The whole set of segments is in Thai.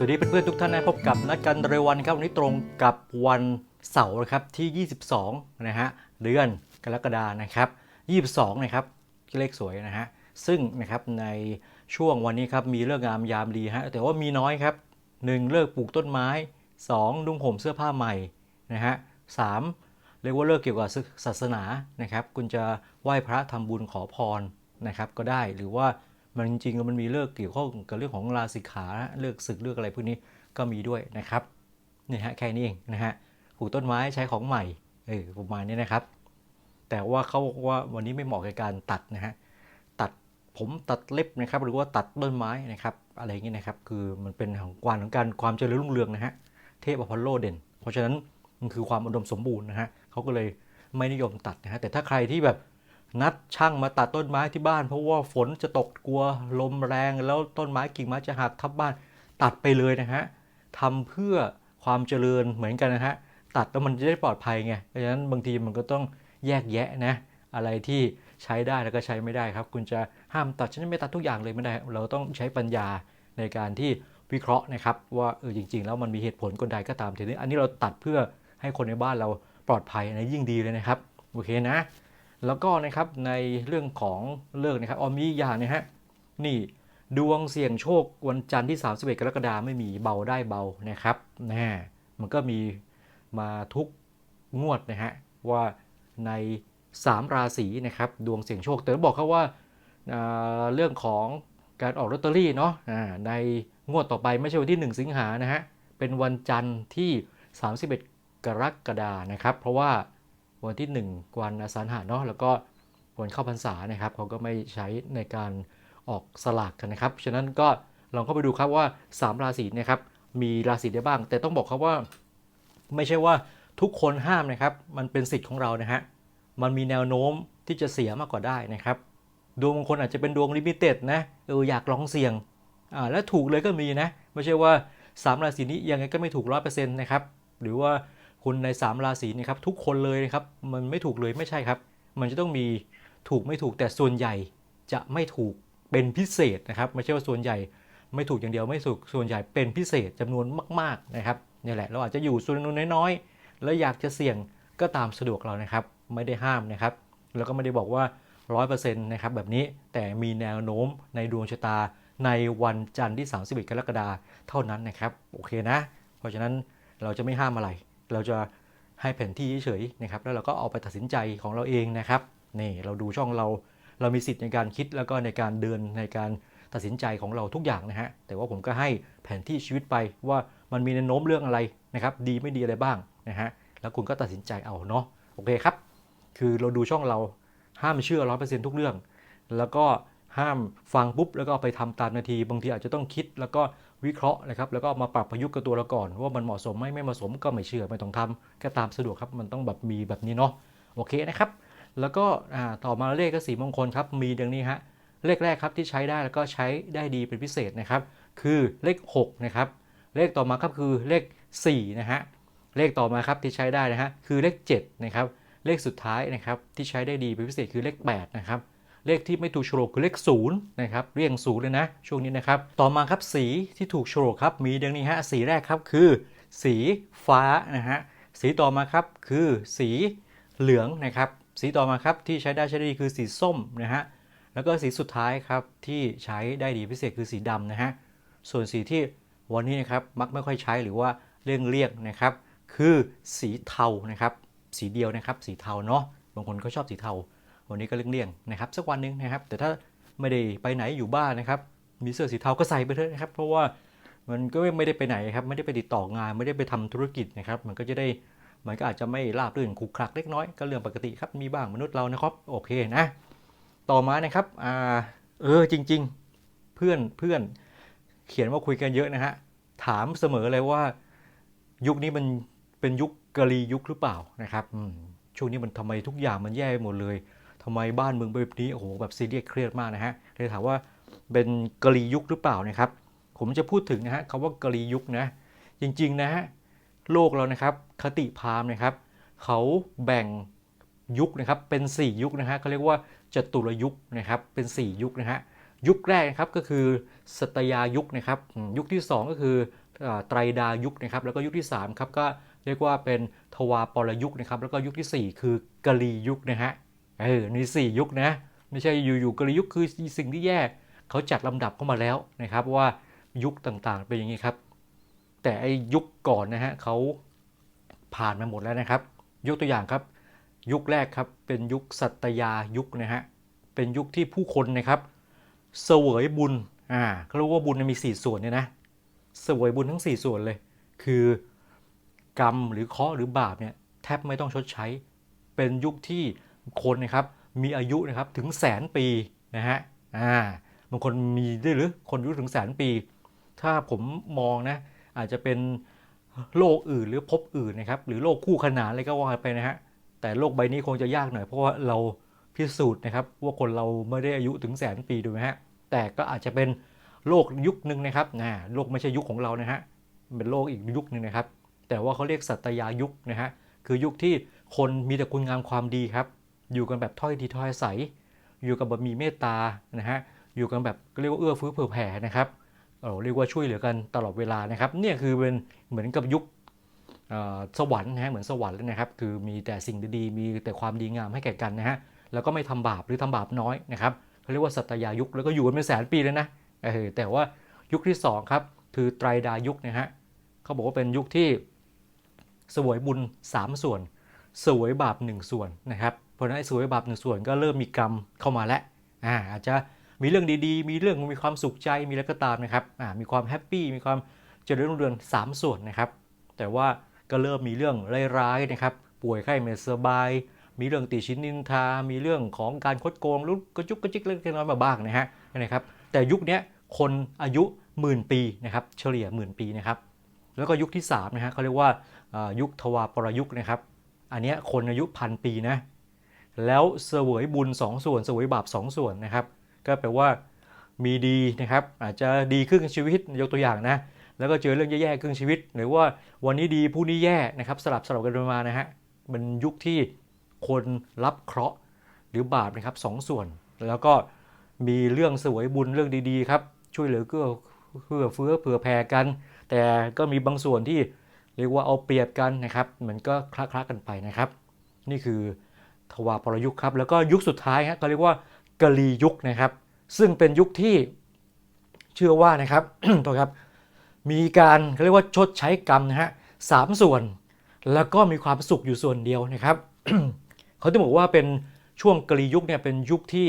สวัสดีเพื่อนๆทุกท่านนะพบกับนัดกันเรวันครับวันนี้ตรงกับวันเสาร์นะครับที่ 22 นะฮะเดือนกรกฎานะครับ 22 นะครับเลขสวยนะฮะซึ่งนะครับในช่วงวันนี้ครับมีเลิกงามยามดีฮะแต่ว่ามีน้อยครับ 1. เลิกปลูกต้นไม้ 2. นุ่งห่มเสื้อผ้าใหม่นะฮะสามเรียกว่าเลิกเกี่ยวกับศาสนานะครับ คุณจะไหว้พระทำบุญขอพรนะครับก็ได้หรือว่า มันจริงๆมันมีเลิกเกี่ยวข้องกับเรื่องของลาสิขาเลิกศึกเลิกอะไรพวกนี้ก็มีด้วยนะครับนี่ฮะแค่นี้เองนะฮะปลูกต้นไม้ใช้ของใหม่เออประมาณนี้นะครับ แต่ว่าเขาบอกว่าวันนี้ไม่เหมาะกับการตัดนะฮะตัดผมตัดเล็บนะครับ หรือว่าตัดต้นไม้นะครับ อะไรอย่างนี้นะครับ คือมันเป็นของกวานของการความเจริญรุ่งเรืองนะฮะเทพอพอลโลเด่น เพราะฉะนั้นมันคือความอุดมสมบูรณ์นะฮะเขาก็เลยไม่นิยมตัดนะฮะแต่ถ้าใครที่แบบ นัดช่างมาตัดต้นไม้ที่บ้าน เพราะว่าฝนจะตกกลัวลมแรงแล้วต้นไม้กิ่งไม้จะหักทับบ้าน ตัดไปเลยนะฮะทำเพื่อความเจริญเหมือนกันนะฮะตัดแล้วมันจะได้ปลอดภัยไงเพราะฉะนั้นบางทีมันก็ต้องแยกแยะนะอะไรที่ใช้ได้แล้วก็ใช้ไม่ได้ครับ คุณจะห้ามตัดฉันไม่ตัดทุกอย่างเลยไม่ได้ เราต้องใช้ปัญญาในการที่วิเคราะห์นะครับ ว่าเออจริง ๆ แล้วมันมีเหตุผลกลใดก็ตามทีนี้อันนี้เราตัดเพื่อให้คนในบ้านเราปลอดภัยนะยิ่งดีเลยนะครับโอเคนะ แล้วก็นะครับในเรื่องของเลิกนะครับออมีอย่างนะฮะนี่ดวงเสี่ยงโชควันจันทร์ที่31กรกฎาคมไม่มีเบาได้เบานะครับน่มันก็มีมาทุกงวดนะฮะว่าใน 3 ราศีนะครับดวงเสี่ยงโชค แต่บอกเขาว่าาเรื่องของการออกลอตเตอรี่เนาะในงวดต่อไปไม่ใช่วันที่ 1 สิงหานะฮะเป็นวันจันทร์ที่ 31 กรกฎานะครับ เพราะว่า วันที่ 1 วันอสาฬหะเนาะแล้วก็วันเข้าพรรษานะครับเขาก็ไม่ใช้ในการออกสลากกันนะครับ ฉะนั้นก็ลองเข้าไปดูครับว่า 3 ราศีนะครับมีราศีได้บ้าง แต่ต้องบอกครับว่า ไม่ใช่ว่าทุกคนห้ามนะครับ มันเป็นสิทธิ์ของเรานะฮะมันมีแนวโน้มที่จะเสียมากกว่าได้นะครับ ดวงบางคนอาจจะเป็นดวงลิมิเต็ดนะเอออยากลองเสี่ยงอ่าแล้วถูกเลยก็มีนะ ไม่ใช่ว่า 3 ราศีนี้ยังไงก็ไม่ถูกร้อยเปอร์เซ็นต์นะครับหรือว่า คุณใน 3 ราศีนะครับทุกคนเลยนะครับมันไม่ถูกเลยไม่ใช่ครับ มันจะต้องมีถูกไม่ถูกแต่ส่วนใหญ่จะไม่ถูกเป็นพิเศษนะครับไม่ใช่ว่าส่วนใหญ่ไม่ถูกอย่างเดียวไม่ถูกส่วนใหญ่เป็นพิเศษจำนวนมาก ๆนะครับนี่แหละเราอาจจะอยู่ส่วนจำนวนน้อยๆ แล้วอยากจะเสี่ยงก็ตามสะดวกเรานะครับ ไม่ได้ห้ามนะครับ แล้วก็ไม่ได้บอกว่า 100%นะครับแบบนี้แต่มีแนวโน้มในดวงชะตาในวันจันทร์ที่ 31 กรกฎาคมเท่านั้นนะครับ โอเคนะ เพราะฉะนั้นเราจะไม่ห้ามอะไร เราจะให้แผนที่เฉยๆนะครับ แล้วเราก็เอาไปตัดสินใจของเราเองนะครับ นี่เราดูช่องเรา เรามีสิทธิ์ในการคิดแล้วก็ในการเดินในการตัดสินใจของเราทุกอย่างนะฮะ แต่ว่าผมก็ให้แผนที่ชีวิตไปว่ามันมีแนวโน้มเรื่องอะไรนะครับ ดีไม่ดีอะไรบ้างนะฮะ แล้วคุณก็ตัดสินใจเอาเนาะ โอเคครับ คือเราดูช่องเราห้ามเชื่อร้อยเปอร์เซ็นต์ทุกเรื่อง แล้วก็ห้ามฟังปุ๊บแล้วก็เอาไปทำตามนาที บางทีอาจจะต้องคิดแล้วก็ วิเคราะห์นะครับแล้วก็มาปรับประยุกต์กับตัวเราก่อน ว่ามันเหมาะสมไหมไม่เหมาะสมก็ไม่เชื่อไม่ต้องทำก็ตามสะดวกครับมันต้องแบบมีแบบนี้เนาะโอเคนะครับแล้วก็ต่อมาเลขก็สีมงคลครับมีดังนี้ฮะเลขแรกครับที่ใช้ได้แล้วก็ใช้ได้ดีเป็นพิเศษนะครับ คือเลข6นะครับเลขต่อมาครับคือเลข4นะฮะเลขต่อมาครับที่ใช้ได้นะฮะคือเลข7นะครับเลขสุดท้ายนะครับที่ใช้ได้ดีเป็นพิเศษคือเลข8นะครับ เลขที่ไม่ถูกโฉลกคือเลขศูนย์นะครับเรียงศูนย์เลยนะ ช่วงนี้นะครับ ต่อมาครับสีที่ถูกโฉลกครับมีดังนี้ฮะสีแรกครับคือ สีฟ้านะฮะสีต่อมาครับคือสีเหลืองนะครับสีต่อมาครับที่ใช้ได้ใช้ได้ดีคือสีส้มนะฮะแล้วก็สีสุดท้ายครับที่ใช้ได้ดีพิเศษคือสีดำนะฮะส่วนสีที่วันนี้นะครับมักไม่ค่อยใช้หรือว่าเลี่ยงเลี่ยงนะครับ คือสีเทานะครับ สีเดียวนะครับ สีเทาเนาะบางคนก็ชอบสีเทา วันนี้ก็เลี่ยงๆนะครับสักวันหนึ่งนะครับ แต่ถ้าไม่ได้ไปไหนอยู่บ้านนะครับมีเสื้อสีเทาก็ใส่ไปเถอะนะครับ เพราะว่ามันก็ไม่ได้ไปไหนครับไม่ได้ไปติดต่องานไม่ได้ไปทำธุรกิจนะครับมันก็จะได้มันก็อาจจะไม่ราบรื่นขรุขระเล็กน้อยก็เรื่องปกติครับมีบ้างมนุษย์เรานะครับโอเคนะต่อมานะครับอ่าเออจริง ๆเพื่อนเพื่อนเขียนว่าคุยกันเยอะนะฮะถามเสมอเลยว่า ยุคนี้มันเป็นยุคกะลียุคหรือเปล่านะครับช่วงนี้มันทำไมทุกอย่างมันแย่ไปหมดเลย ทำไมบ้านเมืองแบบนี้โอ้โหแบบซีเรียสเครียดมากนะฮะเลยถามว่าเป็นกะลียุคหรือเปล่านะครับ ผมจะพูดถึงนะฮะคำว่ากะลียุคนะ จริงๆนะฮะโลกเรานะครับคติพามนะครับเขาแบ่งยุคนะครับเป็น 4 ยุคนะฮะเขาเรียกว่าจตุรยุคนะครับเป็น 4 ยุคนะฮะยุคแรกนะครับก็คือสตยายุคนะครับยุคที่ 2 ก็คือไตรดายุคนะครับแล้วก็ยุคที่3ครับก็เรียกว่าเป็นทวาปรยุคนะครับแล้วก็ยุคทีสี่4 คือกะลียุคนะฮะ เออมีสี่ยุคนะ ไม่ใช่อยู่ๆกะลียุคคือสิ่งที่แย่เขาจัดลำดับเข้ามาแล้วนะครับว่ายุคต่างๆเป็นอย่างนี้ครับ แต่ไอ้ยุคก่อนนะฮะเขาผ่านมาหมดแล้วนะครับ ยกตัวอย่างครับ ยุคแรกครับเป็นยุคสัตยายุคนะฮะเป็นยุคที่ผู้คนนะครับเสวยบุญอ่าเขาเรียกว่าบุญมันมี4 ส่วนเนี่ยนะเสวยบุญทั้ง 4 ส่วนเลย คือกรรมหรือเคราะห์หรือบาปเนี่ยแทบไม่ต้องชดใช้ เป็นยุคที่ คนนะครับมีอายุนะครับถึงแสนปีนะฮะอ่าบางคนมีด้วยหรือคนอายุถึงแสนปี ถ้าผมมองนะอาจจะเป็นโลกอื่นหรือภพอื่นนะครับหรือโลกคู่ขนานอะไรก็ว่าไปนะฮะแต่โลกใบนี้คงจะยากหน่อยเพราะว่าเราพิสูจน์นะครับว่าคนเราไม่ได้อายุถึงแสนปีดูไหมฮะแต่ก็อาจจะเป็นโลกยุคหนึ่งนะครับนะโลกไม่ใช่ยุคของเรานะฮะเป็นโลกอีกยุคหนึ่งนะครับ แต่ว่าเขาเรียกสัตยายุคนะฮะคือยุคที่คนมีแต่คุณงามความดีครับ อยู่กันแบบถ้อยทีถ้อยใสอยู่กันแบบมีเมตตานะฮะอยู่กันแบบเรียกว่าเอื้อเฟื้อเผื่อแผ่นะครับเออเรียกว่าช่วยเหลือกันตลอดเวลานะครับเนี่ยคือเป็นเหมือนกับยุคสวรรค์นะฮะเหมือนสวรรค์เลยนะครับ คือมีแต่สิ่งดีๆ มีแต่ความดีงามให้แก่กันนะฮะแล้วก็ไม่ทำบาปหรือทำบาปน้อยนะครับเขาเรียกว่าสัตยายุคแล้วก็อยู่กันเป็นแสนปีเลยนะเออแต่ว่ายุคที่สองครับคือไตรดายุคนะฮะเขาบอกว่าเป็นยุคที่สวยบุญ 3 ส่วน สวยบาป 1 ส่วนนะครับ เพราะนั้นไอ้เสวยบาป1ส่วนก็เริ่มมีกรรมเข้ามาแล้วอ่าอาจจะมีเรื่องดีๆ มีเรื่องมีความสุขใจมีอะไรก็ตามนะครับอ่ามีความแฮปปี้มีความเจริญรุ่งเรือง3 ส่วนนะครับ แต่ว่าก็เริ่มมีเรื่องร้ายๆนะครับ ป่วยไข้ไม่สบาย มีเรื่องติชินนินทา มีเรื่องของการคดโกงลุกกระจุกกระจิกเล็กน้อยมาบ้างนะฮะนะครับ แต่ยุคนี้คนอายุหมื่นปีนะครับ เฉลี่ยหมื่นปีนะครับ แล้วก็ยุคที่3นะฮะเขาเรียกว่ายุคทวารปรยุคนะครับ อันนี้คนอายุพันปีนะ แล้วเสวยบุญ 2 ส่วนเสวยบาป 2 ส่วนนะครับ ก็แปลว่ามีดีนะครับ อาจจะดีครึ่งชีวิตยกตัวอย่างนะ แล้วก็เจอเรื่องแย่ๆครึ่งชีวิต หรือว่าวันนี้ดีพรุ่งนี้แย่นะครับ สลับสลับกันไปมานะฮะมันยุคที่คนรับเคราะห์หรือบาปนะครับสองส่วน แล้วก็มีเรื่องสวยบุญเรื่องดีๆครับ ช่วยเหลือเกื้อเพื่อเฟื้อเผื่อแผ่กัน แต่ก็มีบางส่วนที่เรียกว่าเอาเปรียบกันนะครับ มันก็คละคละกันไปนะครับ นี่คือ ทวารปรยุคครับแล้วก็ยุคสุดท้ายฮะเขาเรียกว่ากะลียุคนะครับ ซึ่งเป็นยุคที่เชื่อว่านะครับตัวครับมีการเขาเรียกว่าชดใช้กรรมนะฮะสามส่วน แล้วก็มีความสุขอยู่ส่วนเดียวนะครับเขาจะบอกว่าเป็นช่วงกะลียุคเนี่ยเป็นยุคที่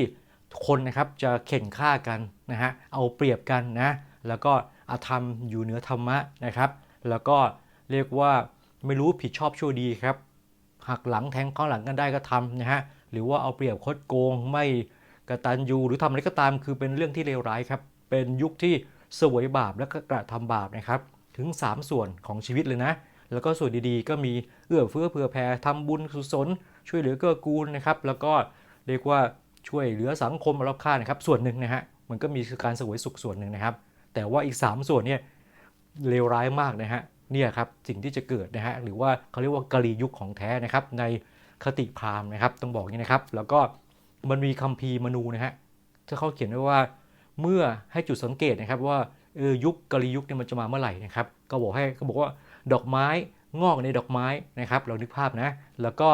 คนนะครับจะเข่นฆ่ากันนะฮะเอาเปรียบกันนะแล้วก็อาธรรมอยู่เหนือธรรมะนะครับ แล้วก็เรียกว่าไม่รู้ผิดชอบชั่วดีครับ หักหลังแทงข้างหลังกันได้ก็ทำนะฮะหรือว่าเอาเปรียบคดโกงไม่กระตัญญูหรือทำอะไรก็ตาม คือเป็นเรื่องที่เลวร้ายครับเป็นยุคที่เสวยบาปและก็กระทำบาปนะครับถึง 3 ส่วนของชีวิตเลยนะ แล้วก็ส่วนดีๆ ก็มีเอื้อเฟื้อเผื่อแผ่ทำบุญสุศลช่วยเหลือเกื้อกูลนะครับ แล้วก็เรียกว่าช่วยเหลือสังคมรอบข้างนะครับ ส่วนหนึ่งนะฮะมันก็มีการเสวยสุขส่วนหนึ่งนะครับ แต่ว่าอีก 3 ส่วนเนี่ยเลวร้ายมากนะฮะ เนี่ยครับสิ่งที่จะเกิดนะฮะหรือว่าเขาเรียกว่ากะลียุคของแท้นะครับในคติพราหมณ์นะครับต้องบอกอย่างนี้นะครับ แล้วก็มันมีคัมภีร์มนูนะฮะที่เขาเขียนไว้ว่าเมื่อให้จุดสังเกตนะครับว่าเออยุคกะลียุคเนี่ยมันจะมาเมื่อไหร่นะครับก็บอกให้เขาบอกว่าดอกไม้งอกในดอกไม้นะครับ เรานึกภาพนะ แล้วก็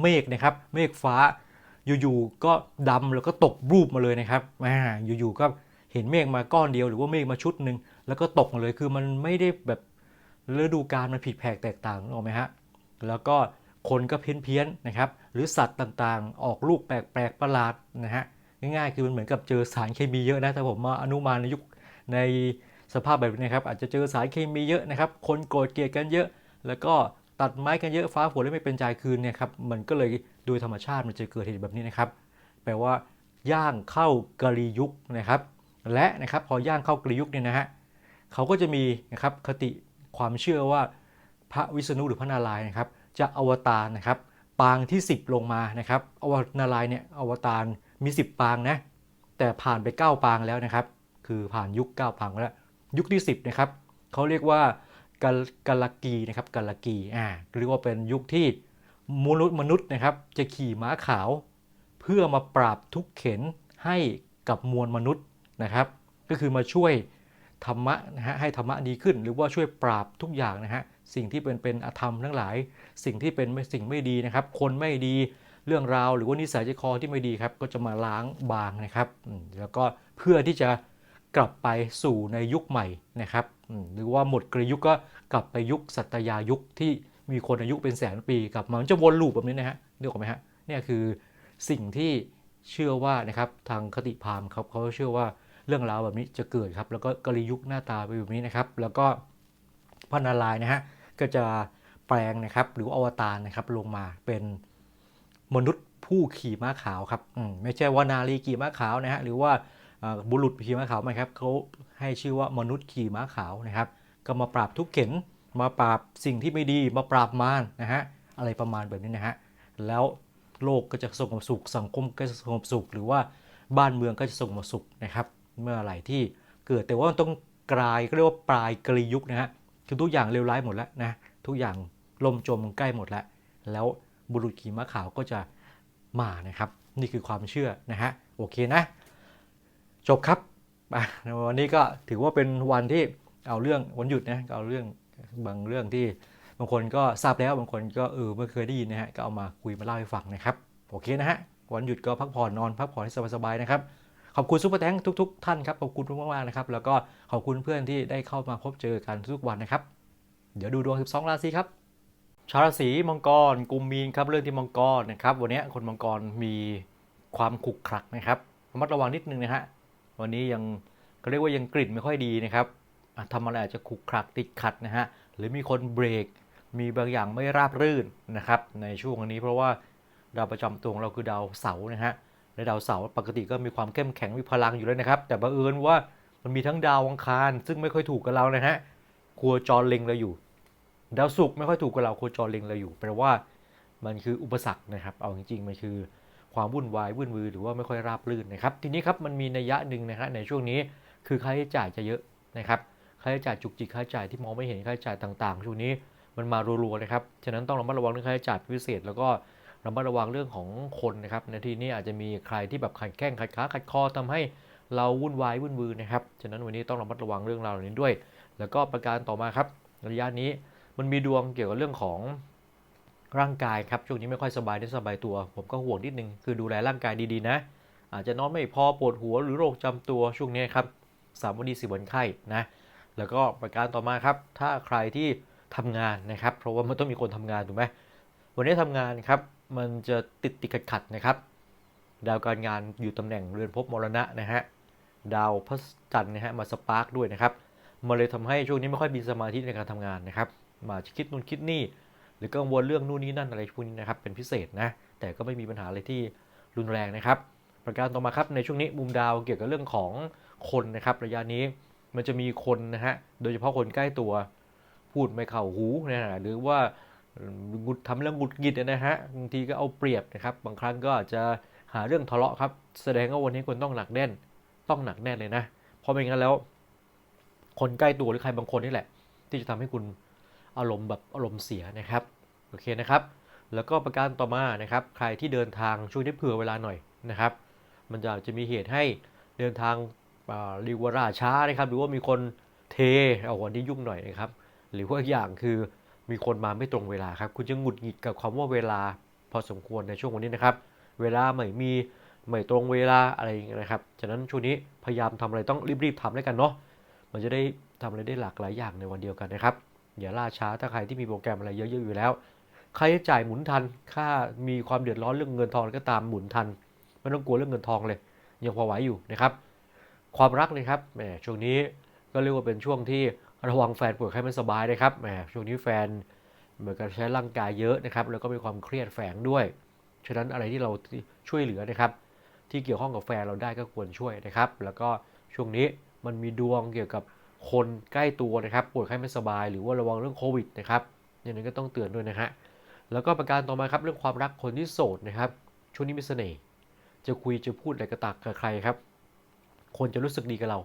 เมฆนะครับเมฆฟ้าอยู่ๆก็ดำแล้วก็ตกรูปมาเลยนะครับอ่าอยู่ๆก็เห็นเมฆมาก้อนเดียวหรือว่าเมฆมาชุดหนึ่งแล้วก็ตกเลยคือมันไม่ได้แบบ ฤดูกาลมันผิดแผกแตกต่างนึกออกไหมฮะแล้วก็คนก็เพี้ยนเพี้ยนนะครับ หรือสัตว์ต่างๆ ออกลูกแปลกๆประหลาดนะฮะง่ายๆคือมันเหมือนกับเจอสารเคมีเยอะนะถ้าผมมาอนุมานในยุคในสภาพแบบนี้ครับอาจจะเจอสารเคมีเยอะนะครับ คนโกรธเกลียดกันเยอะ แล้วก็ตัดไม้กันเยอะฟ้าฝนแล้วไม่เป็นใจคืนเนี่ยครับมันก็เลยโดยธรรมชาติมันจะเกิดเหตุแบบนี้นะครับ แปลว่าย่างเข้ากะลียุคนะครับ และนะครับพอย่างเข้ากะลียุคเนี่ยนะฮะเขาก็จะมีนะครับคติ ความเชื่อว่าพระวิษณุหรือพระนารายณ์นะครับ จะอวตารนะครับ ปางที่ 10 ลงมานะครับอวนารายณ์เนี่ยอวตารมี 10 ปางนะแต่ผ่านไป 9 ปางแล้วนะครับ คือผ่านยุค 9 ปางแล้ว ยุคที่ 10นะครับเขาเรียกว่ากาลกาลกีนะครับกาลกีอ่าเรียกว่าเป็นยุคที่มนุษย์มนุษย์นะครับ จะขี่ม้าขาว เพื่อมาปราบทุกเข็นให้กับมวลมนุษย์นะครับ ก็คือมาช่วย ธรรมะนะฮะให้ธรรมะดีขึ้น หรือว่าช่วยปราบทุกอย่างนะฮะสิ่งที่เป็นเป็นอธรรมทั้งหลาย สิ่งที่เป็นไม่สิ่งไม่ดีนะครับ คนไม่ดีเรื่องราว หรือว่านิสัยใจคอที่ไม่ดีครับก็จะมาล้างบางนะครับอืมแล้วก็เพื่อที่จะกลับไปสู่ในยุคใหม่นะครับอืมหรือว่าหมดกรียุคก็กลับไปยุคสัตยายุคที่มีคนอายุเป็นแสนปีกลับมามันจะวนลูปแบบนี้นะฮะนึกออกไหมฮะเนี่ยคือสิ่งที่เชื่อว่านะครับทางคติพามครับเขาเชื่อว่า เรื่องราวแบบนี้จะเกิดครับ แล้วก็กรียุคหน้าตาไปแบบนี้นะครับ แล้วก็พระนารายณ์นะฮะก็จะแปลงนะครับ หรืออวตารนะครับลงมาเป็นมนุษย์ผู้ขี่ม้าขาวครับอืมไม่ใช่ว่านารีขี่ม้าขาวนะฮะหรือว่าบุรุษขี่ม้าขาวไหมครับเขาให้ชื่อว่ามนุษย์ขี่ม้าขาวนะครับ ก็มาปราบทุกข์เข็นมาปราบสิ่งที่ไม่ดีมาปราบมารนะฮะอะไรประมาณแบบนี้นะฮะแล้วโลกก็จะสงบสุขสังคมก็จะสงบสุข หรือว่าบ้านเมืองก็จะสงบสุขนะครับ เมื่อไหร่ที่เกิดแต่ว่ามันต้องกลายก็เรียกว่าปลายกลียุคนะฮะคือทุกอย่างเลวร้ายหมดแล้วนะทุกอย่างล่มจมใกล้หมดแล้ว แล้วบุรุษขี่ม้าขาวก็จะมานะครับ นี่คือความเชื่อนะฮะโอเคนะ จบครับวันนี้ก็ถือว่าเป็นวันที่เอาเรื่องวันหยุดนะเอาเรื่องบางเรื่องที่บางคนก็ทราบแล้วบางคนก็เออไม่เคยได้ยินนะฮะก็เอามาคุยมาเล่าให้ฟังนะครับโอเคนะฮะวันหยุดก็พักผ่อนนอนพักผ่อนให้สบายๆนะครับ ขอบคุณซุปเปอร์แตงทุก ๆ ท่านครับขอบคุณมากๆนะครับแล้วก็ขอบคุณเพื่อนที่ได้เข้ามาพบเจอกันทุกวันนะครับ เดี๋ยวดูดวง 12 ราศีครับชาวราศีมังกรกุมมีนครับเรื่องที่มังกรนะครับวันนี้คนมังกรมีความขุกขลักนะครับระมัดระวังนิดนึงนะฮะวันนี้ยังก็เรียกว่ายังกลิ่นไม่ค่อยดีนะครับทำอะไรอาจจะขุกขลักติดขัดนะฮะหรือมีคนเบรก มีบางอย่างไม่ราบรื่นนะครับในช่วงนี้เพราะว่าดาวประจำตัวของเราคือดาวเสาร์นะฮะ ในดาวเสาร์ปกติก็มีความเข้มแข็งมีพลังอยู่แล้วนะครับ แต่บังเอิญว่ามันมีทั้งดาวอังคาร ซึ่งไม่ค่อยถูกกับเรานะฮะครัวจรเล็งเราอยู่ ดาวศุกร์ไม่ค่อยถูกกับเราครัวจรเล็งเราอยู่แปลว่ามันคืออุปสรรคนะครับ เอาจริงๆมันคือความวุ่นวายวุ่นวือหรือว่าไม่ค่อยราบรื่นนะครับ ทีนี้ครับมันมีนัยยะหนึ่งนะฮะในช่วงนี้คือค่าใช้จ่ายจะเยอะนะครับค่าใช้จ่ายจุกจิกค่าใช้จ่ายที่มองไม่เห็นค่าใช้จ่ายต่างๆช่วงนี้มันมารัวๆนะครับ ฉะนั้นต้องระมัดระวังเรื่องค่าใช้จ่ายพิเศษ แล้วก็ ระมัดระวังเรื่องของคนนะครับในที่นี้อาจจะมีใครที่แบบขัดแข้งขัดขาขัดคอทำให้เราวุ่นวายวุ่นวือนะครับฉะนั้นวันนี้ต้องระมัดระวังเรื่องราวเหล่านี้ด้วย แล้วก็ประการต่อมาครับระยะนี้มันมีดวงเกี่ยวกับเรื่องของร่างกายครับช่วงนี้ไม่ค่อยสบายได้สบายตัว ผมก็ห่วงนิดนึงคือดูแลร่างกายดีๆนะ อาจจะนอนไม่พอปวดหัวหรือโรคจำตัวช่วงนี้ครับสามวันดีสี่วันไข้นะแล้วก็ประการต่อมาครับ ถ้าใครที่ทำงานนะครับ เพราะว่ามันต้องมีคนทำงานถูกไหมวันนี้ทำงานครับ มันจะติดติดขัดขัดๆนะครับ ดาวการงานอยู่ตำแหน่งเรือนภพมรณะนะฮะดาวพระจันทร์นะฮะมาสปาร์กด้วยนะครับมันเลยทำให้ช่วงนี้ไม่ค่อยมีสมาธิในการทำงานนะครับ มาคิดนู่นคิดนี่ หรือกังวลเรื่องนู่นนี่นั่นอะไรพวกนี้นะครับ เป็นพิเศษนะ แต่ก็ไม่มีปัญหาอะไรที่รุนแรงนะครับ ประการต่อมาครับในช่วงนี้มุมดาวเกี่ยวกับเรื่องของคนนะครับ ระยะนี้มันจะมีคนนะฮะ โดยเฉพาะคนใกล้ตัว พูดไม่เข้าหูนะฮะหรือว่า หงุดทำเรื่องหงุดหงิดนะฮะบางทีก็เอาเปรียบนะครับ บางครั้งก็อาจจะหาเรื่องทะเลาะครับ แสดงว่าวันนี้คุณต้องหนักแน่น ต้องหนักแน่นเลยนะ เพราะไม่งั้นแล้ว คนใกล้ตัวหรือใครบางคนนี่แหละ ที่จะทำให้คุณอารมณ์แบบอารมณ์เสียนะครับ โอเคนะครับ แล้วก็ประการต่อมานะครับ ใครที่เดินทางช่วยได้เผื่อเวลาหน่อยนะครับ มันจะจะมีเหตุให้เดินทางอ่าเรียกว่าราช้านะครับ หรือว่ามีคนเทเอาวันนี้ยุ่งหน่อยนะครับ หรือว่าอีกอย่างคือ มีคนมาไม่ตรงเวลาครับ คุณจะหงุดหงิดกับความว่าเวลาพอสมควรในช่วงวันนี้นะครับ เวลาไม่มีไม่ตรงเวลาอะไรอย่างเงี้ยนะครับ ฉะนั้นช่วงนี้พยายามทำอะไรต้องรีบๆทำแล้วยกันเนาะ มันจะได้ทำอะไรได้หลากหลายอย่างในวันเดียวกันนะครับ อย่าล่าช้าถ้าใครที่มีโปรแกรมอะไรเยอะๆอยู่แล้ว ค่าใช้จ่ายหมุนทัน ค่ามีความเดือดร้อนเรื่องเงินทองก็ตามหมุนทัน ไม่ต้องกลัวเรื่องเงินทองเลย ยังพอไหวอยู่นะครับ ความรักเลยครับ แหม ช่วงนี้ก็เรียกว่าเป็นช่วงที่ ระวังแฟนป่วยไข้ไม่สบายนะครับแหมช่วงนี้แฟนเหมือนกับใช้ร่างกายเยอะนะครับ แล้วก็มีความเครียดแฝงด้วย ฉะนั้นอะไรที่เราช่วยเหลือนะครับ ที่เกี่ยวข้องกับแฟนเราได้ก็ควรช่วยนะครับ แล้วก็ช่วงนี้มันมีดวงเกี่ยวกับคนใกล้ตัวนะครับ ป่วยไข้ไม่สบาย หรือว่าระวังเรื่องโควิดนะครับอย่างนี้ก็ต้องเตือนด้วยนะฮะแล้วก็ประการต่อมาครับเรื่องความรักคนที่โสดนะครับ ช่วงนี้มีเสน่ห์จะคุยจะพูดอะไรกระตักกับใครครับ คนจะรู้สึกดีกับเรา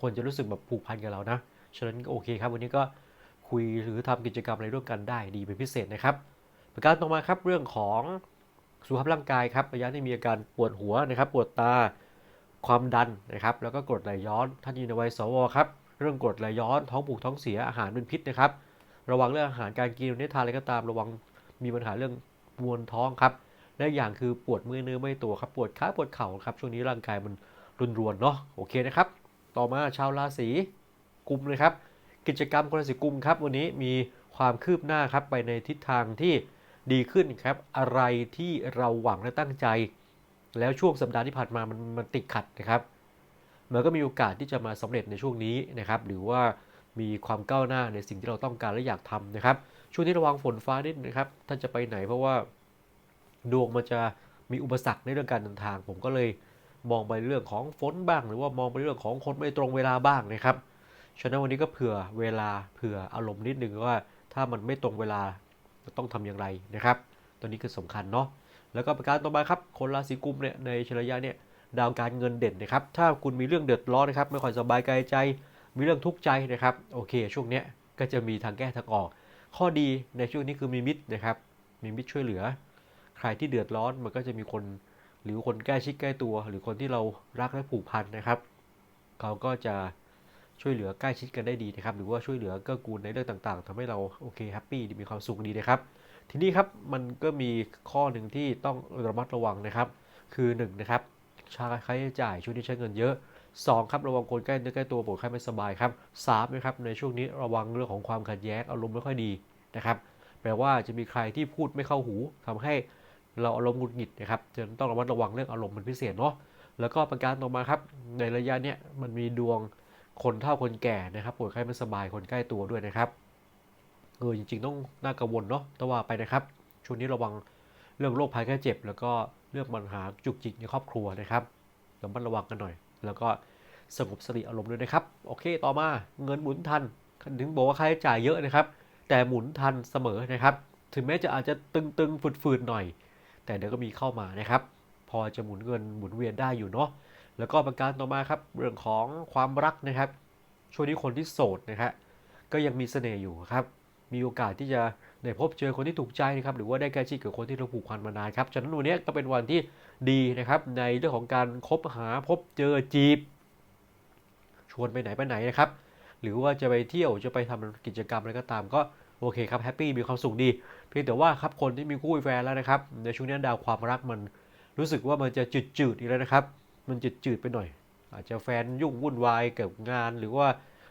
คนจะรู้สึกแบบผูกพันกับเรานะ ฉะนั้นก็โอเคครับ วันนี้ก็คุยหรือทำกิจกรรมอะไรร่วมกันได้ดีเป็นพิเศษนะครับ ประการต่อมาครับเรื่องของสุขภาพร่างกายครับระยะที่มีอาการปวดหัวนะครับ ปวดตาความดันนะครับ แล้วก็กรดไหลย้อนท่านอยู่ในวัยสวครับเรื่องกรดไหลย้อนท้องผูกท้องเสียอาหารเป็นพิษนะครับ ระวังเรื่องอาหารการกินเนี่ยทานอะไรก็ตามระวังมีปัญหาเรื่องมวนท้องครับและอีกอย่างคือปวดมือเนื้อไม่ตัวครับปวดขาปวดเข่าครับช่วงนี้ร่างกายมันรุนรวนเนาะโอเคนะครับ ต่อมาชาวราศี กุมเลยครับ กิจกรรมคนราศีกุมครับ วันนี้มีความคืบหน้าครับไปในทิศทางที่ดีขึ้นครับ อะไรที่เราหวังและตั้งใจ แล้วช่วงสัปดาห์ที่ผ่านมามันมันติดขัดนะครับ มันก็มีโอกาสที่จะมาสำเร็จในช่วงนี้นะครับ หรือว่ามีความก้าวหน้าในสิ่งที่เราต้องการและอยากทำนะครับ ช่วงนี้ระวังฝนฟ้านิดนะครับ ถ้าจะไปไหนเพราะว่าดวงมันจะมีอุปสรรคในเรื่องการเดินทาง ผมก็เลยมองไปเรื่องของฝนบ้าง หรือว่ามองไปเรื่องของคนไม่ตรงเวลาบ้างนะครับ ฉะนั้นวันนี้ก็เผื่อเวลาเผื่ออารมณ์นิดนึงว่า ถ้ามันไม่ตรงเวลาจะต้องทำอย่างไรนะครับ ตัวนี้คือสำคัญเนาะแล้วก็ประการต่อมาครับคนราศีกุมเนี่ยในชระยะเนี่ยดาวการเงินเด่นนะครับ ถ้าคุณมีเรื่องเดือดร้อนนะครับ ไม่ค่อยสบายกายใจ มีเรื่องทุกข์ใจนะครับ โอเค ช่วงเนี้ยก็จะมีทางแก้ทางออก ข้อดีในช่วงนี้คือมีมิตรนะครับ มีมิตรช่วยเหลือ ใครที่เดือดร้อนมันก็จะมีคน หรือคนใกล้ชิดใกล้ตัว หรือคนที่เรารักและผูกพันนะครับ เขาก็จะ ช่วยเหลือใกล้ชิดกันได้ดีนะครับ หรือว่าช่วยเหลือเกื้อกูลในเรื่องต่างๆทำให้เราโอเคแฮปปี้มีความสุขดีนะครับทีนี้ครับมันก็มีข้อหนึ่งที่ต้องระมัดระวังนะครับ คือ1นงนะครับค่าใช้จ่ายช่วงนี้ใช้เงินเยอะ 2 ครับระวังคนใกล้เนื้อใกล้ตัวปวดไข้ไม่สบายครับ3นะครับในช่วงนี้ระวังเรื่องของความขัดแย้งอารมณ์ไม่ค่อยดีนะครับแปลว่าจะมีใครที่พูดไม่เข้าหูทำให้เราอารมณ์หงุดหงิดนะครับจะต้องระมัดระวังเรื่องอารมณ์เป็นพิเศษเนาะแล้วก็ประการต่อมาครับในระยะเนี้ยมันมีดวง คนเฒ่าคนแก่นะครับปวดไข้ไม่สบายคนใกล้ตัวด้วยนะครับเออจริง ๆ ต้องน่ากังวลเนาะแต่ว่าไปนะครับช่วงนี้ระวังเรื่องโรคภัยแค่เจ็บ แล้วก็เรื่องปัญหาจุกจิกในครอบครัวนะครับระมัดระวังกันหน่อย แล้วก็สงบสติอารมณ์ด้วยนะครับ โอเค ต่อมาเงินหมุนทันถึงบอกว่าค่าใช้จ่ายเยอะนะครับ แต่หมุนทันเสมอนะครับ ถึงแม้จะอาจจะตึงๆฝืดๆหน่อย แต่เดี๋ยวก็มีเข้ามานะครับ พอจะหมุนเงินหมุนเวียนได้อยู่เนาะ แล้วก็ประการต่อมาครับเรื่องของความรักนะครับช่วงนี้คนที่โสดนะครับก็ยังมีเสน่ห์อยู่ครับ มีโอกาสที่จะได้พบเจอคนที่ถูกใจนะครับ หรือว่าได้ใกล้ชิดกับคนที่เราผูกพันมานานครับฉะนั้นวันนี้ก็เป็นวันที่ดีนะครับ ในเรื่องของการคบหาพบเจอจีบ ชวนไปไหนไปไหนนะครับ หรือว่าจะไปเที่ยวจะไปทำกิจกรรมอะไรก็ตามก็โอเคครับแฮปปี้มีความสุขดี เพียงแต่ว่าครับคนที่มีคู่แฟนแล้วนะครับ ในช่วงนี้ดาวความรักมันรู้สึกว่ามันจะจืดจืดๆอีกแล้วนะครับ มันจืดจืดไปหน่อย อาจจะแฟนยุ่งวุ่นวายเกี่ยวกับงานหรือว่า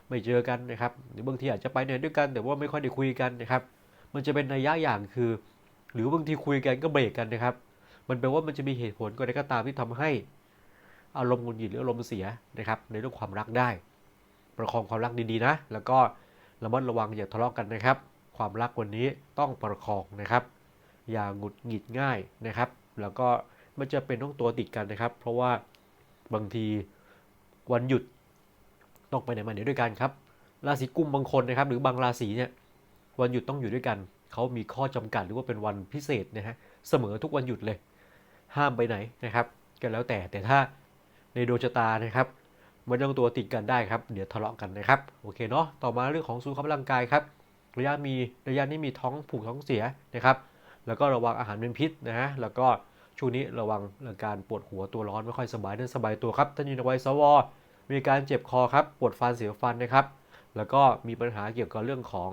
ไม่เจอกันนะครับ หรือบางทีอาจจะไปไหนด้วยกัน แต่ว่าไม่ค่อยได้คุยกันนะครับ มันจะเป็นนัยยะอย่างคือ หรือบางทีคุยกันก็เบรกกันนะครับ มันแปลว่ามันจะมีเหตุผลก็ได้ก็ตามที่ทำให้อารมณ์หงุดหงิดหรืออารมณ์เสียนะครับ ในเรื่องความรักได้ ประคองความรักดีๆนะ แล้วก็ระมัดระวังอย่าทะเลาะกันนะครับ ความรักวันนี้ต้องประคองนะครับ อย่าหงุดหงิดง่ายนะครับ แล้วก็มันจะเป็นต้องตัวติดกันนะครับ เพราะว่า บางทีวันหยุดต้องไปไหนมาไหนด้วยกันครับ ราศีกุมบางคนนะครับ หรือบางราศีเนี่ยวันหยุดต้องอยู่ด้วยกันเขามีข้อจำกัดหรือว่าเป็นวันพิเศษนะฮะเสมอทุกวันหยุดเลย ห้ามไปไหนนะครับก็แล้วแต่แต่ถ้าในดวงชะตานะครับมันต้องตัวติดกันได้ครับ เดี๋ยวทะเลาะกันนะครับ โอเคเนาะต่อมาเรื่องของสุขภาพร่างกายครับ ระยะมีระยะนี้มีท้องผูกท้องเสียนะครับ แล้วก็ระวังอาหารเป็นพิษนะฮะแล้วก็ ช่วงนี้ระวังเรื่องการปวดหัวตัวร้อนไม่ค่อยสบายเดินสบายตัวครับท่านอยู่ในวัยสวมีการเจ็บคอครับปวดฟันเสียวฟันนะครับ แล้วก็มีปัญหาเกี่ยวกับเรื่องของ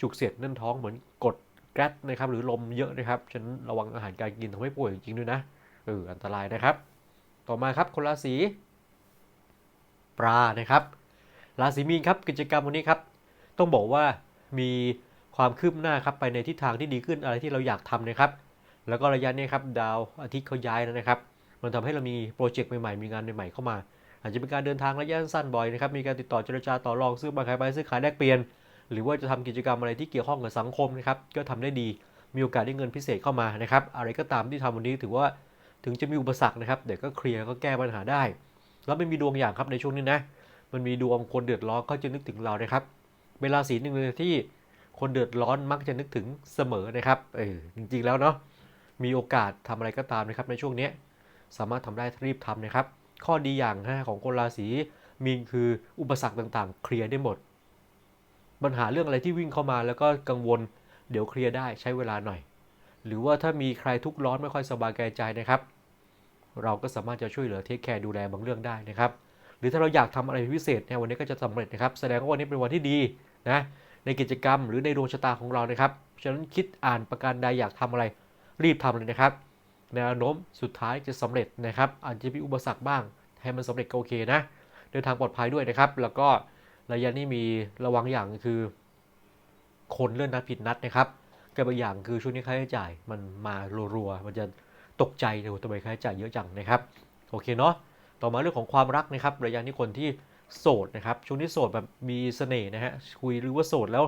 จุกเสียดแน่นท้องเหมือนกดแก๊สนะครับหรือลมเยอะนะครับฉันระวังอาหารการกินทำให้ป่วยจริงด้วยนะเอออันตรายนะครับ ต่อมาครับคนราศีปลานะครับราศีมีนครับกิจกรรมวันนี้ครับต้องบอกว่ามีความคืบหน้าครับไปในทิศทางที่ดีขึ้นอะไรที่เราอยากทำนะครับ แล้วก็ระยะนี้ครับดาวอาทิตย์เขาย้ายแล้วนะครับ มันทำให้เรามีโปรเจกต์ใหม่ๆ มีงานใหม่ๆเข้ามา อาจจะเป็นการเดินทางระยะสั้นบ่อยนะครับ มีการติดต่อเจรจาต่อรองซื้อมาขายไปซื้อขายแลกเปลี่ยน หรือว่าจะทำกิจกรรมอะไรที่เกี่ยวข้องกับสังคมนะครับ ก็ทำได้ดี มีโอกาสได้เงินพิเศษเข้ามานะครับ อะไรก็ตามที่ทำวันนี้ถือว่าถึงจะมีอุปสรรคนะครับเดี๋ยวก็เคลียร์ก็แก้ปัญหาได้ แล้วไม่มีดวงอย่างครับในช่วงนี้นะ มันมีดวงคนเดือดร้อนก็จะนึกถึงเรานะครับ เวลาสีหนึ่งเลยที่คนเดือดร้อนมักจะนึกถึงเสมอนะครับ เออจริงๆแล้วเนาะ มีโอกาสทำอะไรก็ตามนะครับในช่วงนี้สามารถทำได้รีบทำนะครับ ข้อดีอย่างนะของคนราศีมีนคืออุปสรรคต่างๆ เคลียร์ได้หมด ปัญหาเรื่องอะไรที่วิ่งเข้ามาแล้วก็กังวล เดี๋ยวเคลียร์ได้ใช้เวลาหน่อย หรือว่าถ้ามีใครทุกข์ร้อนไม่ค่อยสบายใจนะครับ เราก็สามารถจะช่วยเหลือเทคแคร์ดูแลบางเรื่องได้นะครับ หรือถ้าเราอยากทำอะไรพิเศษเนี่ยวันนี้ก็จะสำเร็จนะครับ แสดงว่าวันนี้เป็นวันที่ดีนะในกิจกรรมหรือในดวงชะตาของเรานะครับฉะนั้นคิดอ่านประการใดอยากทำอะไร รีบทำเลยนะครับ แนวโน้มสุดท้ายจะสำเร็จนะครับ อาจจะมีอุปสรรคบ้าง ให้มันสำเร็จก็โอเคนะ เดินทางปลอดภัยด้วยนะครับ แล้วก็ระยะนี้มีระวังอย่างคือ คนเลื่อนนัดผิดนัดนะครับกับบางอย่างคือช่วงนี้ค่าใช้จ่ายมันมารัวๆ มันจะตกใจเลยว่าทำไมค่าใช้จ่ายเยอะจังนะครับ โอเคเนาะ ต่อมาเรื่องของความรักนะครับ ระยะนี้คนที่โสดนะครับ ช่วงนี้โสดแบบมีเสน่ห์นะฮะ คุยหรือว่าโสดแล้ว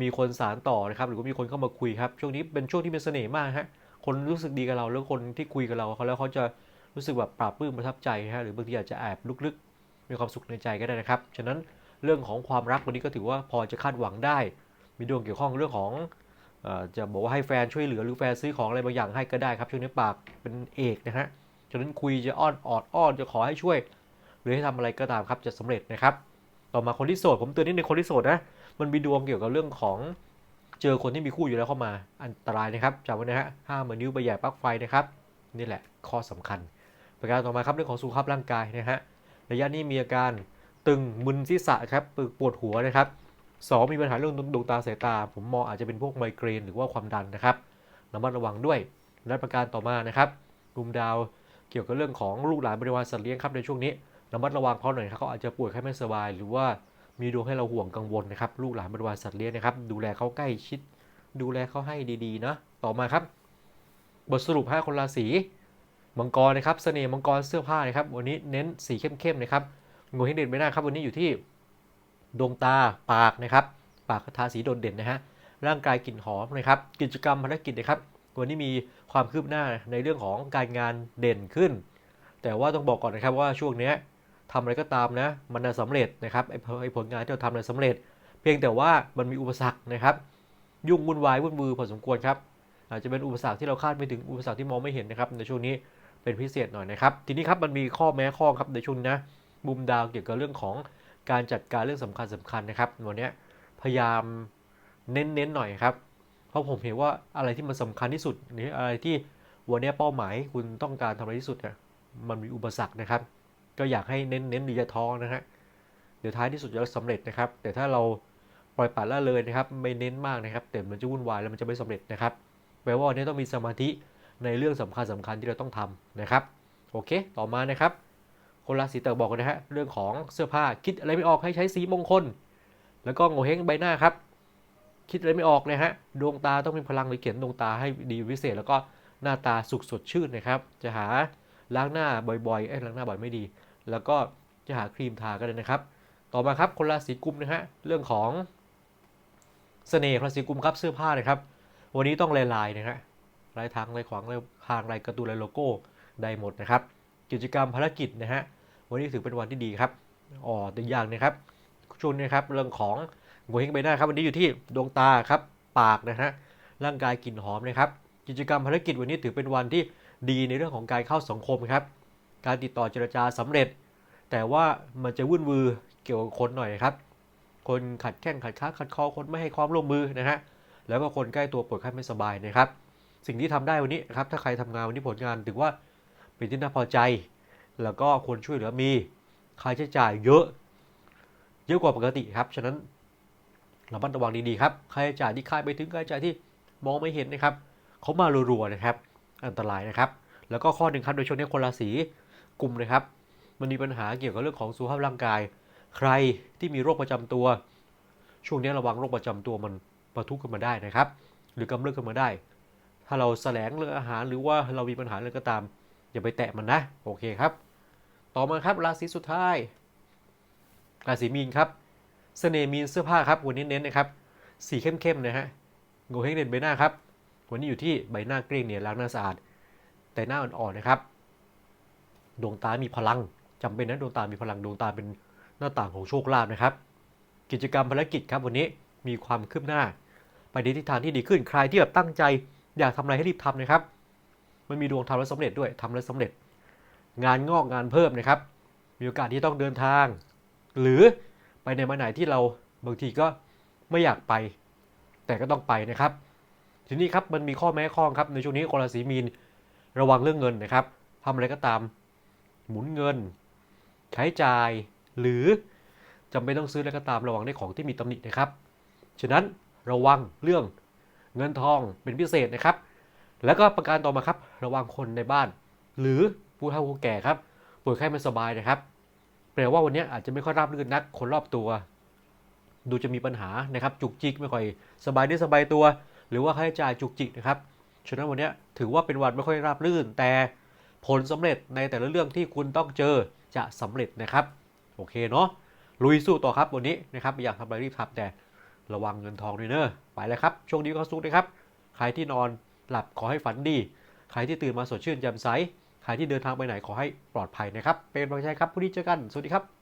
มีคนสารต่อนะครับ หรือว่ามีคนเข้ามาคุยครับ ช่วงนี้เป็นช่วงที่มีเสน่ห์มากฮะ คนรู้สึกดีกับเราแล้วคนที่คุยกับเราเขาแล้วเขาจะรู้สึกแบบปราบปลื้มประทับใจฮะหรือบางทีอาจจะแอบลึกๆ มีความสุขในใจก็ได้นะครับ ฉะนั้นเรื่องของความรักวันนี้ก็ถือว่าพอจะคาดหวังได้ มีดวงเกี่ยวข้องเรื่องของออจะบอกว่าให้แฟนช่วยเหลือหรือแฟนซื้อของอะไรบางอย่างให้ก็ได้ครับช่วงนี้ปากเป็นเอกนะฮะฉะนั้นคุยจะอ้อนออดอ้อนจะขอให้ช่วย หรือให้ทำอะไรก็ตามครับจะสำเร็จนะครับ ต่อมาคนที่โสดผมเตือนนิดนึงคนที่โสดนะมันมีดวงเกี่ยวกับเรื่องของ เจอคนที่มีคู่อยู่แล้วเข้ามาอันตรายนะครับจำไว้นะฮะห้ามเอนิ้วไปแหย่ปลั๊กไฟนะครับนี่แหละข้อสำคัญ ประการต่อมาครับเรื่องของสุขภาพร่างกายนะฮะระยะนี้มีอาการตึงมึนศีรษะครับปวดหัวนะครับสองมีปัญหาเรื่องดวงตาสายตา ผมมองอาจจะเป็นพวกไมเกรนหรือว่าความดันนะครับระมัดระวังด้วย และประการต่อมานะครับกลุ่มดาวเกี่ยวกับเรื่องของลูกหลานบริวารสัตว์เลี้ยงครับในช่วงนี้ระมัดระวังเขาหน่อยครับเขาอาจจะป่วยไข้ไม่สบายหรือว่า มีดวงให้เราห่วงกังวลนะครับ ลูกหลานบริวารสัตว์เลี้ยงนะครับ ดูแลเขาใกล้ชิด ดูแลเขาให้ดีๆนะต่อมาครับ บทสรุป 5 คนราศีมังกรนะครับ เสน่ห์มังกรเสื้อผ้านะครับ วันนี้เน้นสีเข้มๆนะครับงูให้เด่นไปหน้าครับ วันนี้อยู่ที่ดวงตาปากนะครับ ปากทาสีโดดเด่นนะฮะร่างกายกลิ่นหอมนะครับ กิจกรรมภารกิจนะครับ วันนี้มีความคืบหน้าในเรื่องของการงานเด่นขึ้น แต่ว่าต้องบอกก่อนนะครับว่าช่วงนี้ ทำอะไรก็ตามนะ มันจะสำเร็จนะครับไอ้ผลงานที่เราทำเนี่ยสำเร็จ เพียงแต่ว่ามันมีอุปสรรคนะครับ ยุ่งวุ่นวายวุ่นวือพอสมควรครับ อาจจะเป็นอุปสรรคที่เราคาดไม่ถึงอุปสรรคที่มองไม่เห็นนะครับในช่วงนี้เป็นพิเศษหน่อยนะครับ ทีนี้ครับมันมีข้อแม้ข้อครับในช่วงนี้นะมุมดาวเกี่ยวกับเรื่องของการจัดการเรื่องสำคัญสำคัญนะครับวันนี้พยายามเน้นๆหน่อยครับ เพราะผมเห็นว่าอะไรที่มันสำคัญที่สุดหรืออะไรที่วันนี้เป้าหมายคุณต้องการทำอะไรที่สุดเนี่ยมันมีอุปสรรคนะครับ ก็อยากให้เน้นเน้นๆดีจะท้องนะฮะเดี๋ยวท้ายที่สุดจะสำเร็จนะครับ แต่ถ้าเราปล่อยปละละเลยนะครับไม่เน้นมากนะครับแต่มันจะวุ่นวายแล้วมันจะไม่สำเร็จนะครับแปลว่าวันนี้ต้องมีสมาธิในเรื่องสำคัญสำคัญที่เราต้องทำนะครับโอเค ต่อมานะครับ คนราศีเตบอกกันนะฮะเรื่องของเสื้อผ้าคิดอะไรไม่ออกให้ใช้สีมงคล แล้วก็โงเฮงใบหน้าครับ คิดอะไรไม่ออกนะฮะดวงตาต้องมีพลังหรือเขียนดวงตาให้ดีพิเศษ แล้วก็หน้าตาสุขสดชื่นนะครับ จะหาล้างหน้าบ่อยๆเอ้ล้างหน้าบ่อยไม่ดี แล้วก็จะหาครีมทาก็ได้นะครับ ต่อมาครับคนราศีกุมนะฮะเรื่องของเสน่ห์ราศีกุมครับเสื้อผ้านะครับ วันนี้ต้องลายลายนะฮะลายทางลายขวางลายทางลายการ์ตูนลายโลโก้ได้หมดนะครับ กิจกรรมภารกิจนะฮะวันนี้ถือเป็นวันที่ดีครับอ๋อตัวอย่างนะครับช่วงนี้ครับเรื่องของหัวเฮงใบหน้าครับวันนี้อยู่ที่ดวงตาครับปากนะฮะร่างกายกลิ่นหอมนะครับ กิจกรรมภารกิจวันนี้ถือเป็นวันที่ดีในเรื่องของการเข้าสังคมครับ การติดต่อเจรจาสำเร็จ แต่ว่ามันจะวุ่นวือเกี่ยวกับคนหน่อยครับ คนขัดแข้งขัดขาขัดคอคนไม่ให้ความร่วมมือนะฮะแล้วก็คนใกล้ตัวปวยไข้ไม่สบายนะครับ สิ่งที่ทำได้วันนี้ครับถ้าใครทำงานวันนี้ผลงานถือว่าเป็นที่น่าพอใจ แล้วก็ควรช่วยเหลือมีค่าใช้จ่ายเยอะ เยอะกว่าปกติครับฉะนั้นระมัดระวังดีๆครับค่าใช้จ่ายที่คาดไปถึงค่าใช้จ่ายที่มองไม่เห็นนะครับเขามารัวๆนะครับ อันตรายนะครับ แล้วก็ข้อหนึ่งครับโดยช่วงนี้คนราศี กลุ่มนะครับ มันมีปัญหาเกี่ยวกับเรื่องของสุขภาพร่างกาย ใครที่มีโรคประจำตัว ช่วงนี้ระวังโรคประจำตัวมันประทุขึ้นมาได้นะครับ หรือกำเริบขึ้นมาได้ ถ้าเราแสลงเรื่องอาหารหรือว่าเรามีปัญหาอะไรก็ตาม อย่าไปแตะมันนะ โอเคครับ ต่อมาครับราศีสุดท้าย ราศีมีนครับ เสน่ห์มีนเสื้อผ้าครับ วันนี้เน้นนะครับ สีเข้มๆนะฮะโงเฮงเด่นใบหน้าครับ วันนี้อยู่ที่ใบหน้าเกลี้ยงเนี่ยล้างหน้าสะอาด แต่หน้าอ่อนๆนะครับ ดวงตามีพลังจำเป็นนะดวงตามีพลังดวงตาเป็นหน้าต่างของโชคลาภนะครับ กิจกรรมภารกิจครับวันนี้มีความคืบหน้า ไปในทิศทางที่ดีขึ้นใครที่แบบตั้งใจ อยากทำอะไรให้รีบทำนะครับ มันมีดวงทำแล้วสำเร็จด้วยทำแล้วสำเร็จ งานงอกงานเพิ่มนะครับ มีโอกาสที่ต้องเดินทาง หรือไปในมาไหนที่เราบางทีก็ไม่อยากไป แต่ก็ต้องไปนะครับ ทีนี้ครับมันมีข้อแม้ข้อครับในช่วงนี้คนราศีมีนระวังเรื่องเงินนะครับทำอะไรก็ตาม หมุนเงิน ใช้จ่าย หรือจำเป็นต้องซื้ออะไรก็ตามระวังในของที่มีตำหนินะครับ ฉะนั้นระวังเรื่องเงินทองเป็นพิเศษนะครับ แล้วก็ประการต่อมาครับระวังคนในบ้าน หรือผู้เฒ่าผู้แก่ครับป่วยไข้ไม่สบายนะครับ แปลว่าวันนี้อาจจะไม่ค่อยราบรื่นนัก คนรอบตัว ดูจะมีปัญหานะครับ จุกจิกไม่ค่อยสบายได้สบายตัว หรือว่าค่าใช้จ่ายจุกจิกนะครับ ฉะนั้นวันนี้ถือว่าเป็นวันไม่ค่อยราบรื่น แต่ ผลสำเร็จในแต่ละเรื่องที่คุณต้องเจอจะสำเร็จนะครับ โอเคเนาะลุยสู้ต่อครับวันนี้นะครับอยากทำอะไรรีบทำแต่ระวังเงินทองด้วยเนอะไปแล้วครับช่วงนี้ก็สู้นะครับใครที่นอนหลับขอให้ฝันดี ใครที่ตื่นมาสดชื่นแจ่มใสใครที่เดินทางไปไหนขอให้ปลอดภัยนะครับ เป็นกำลังใจครับพรุ่งนี้เจอกัน สวัสดีครับ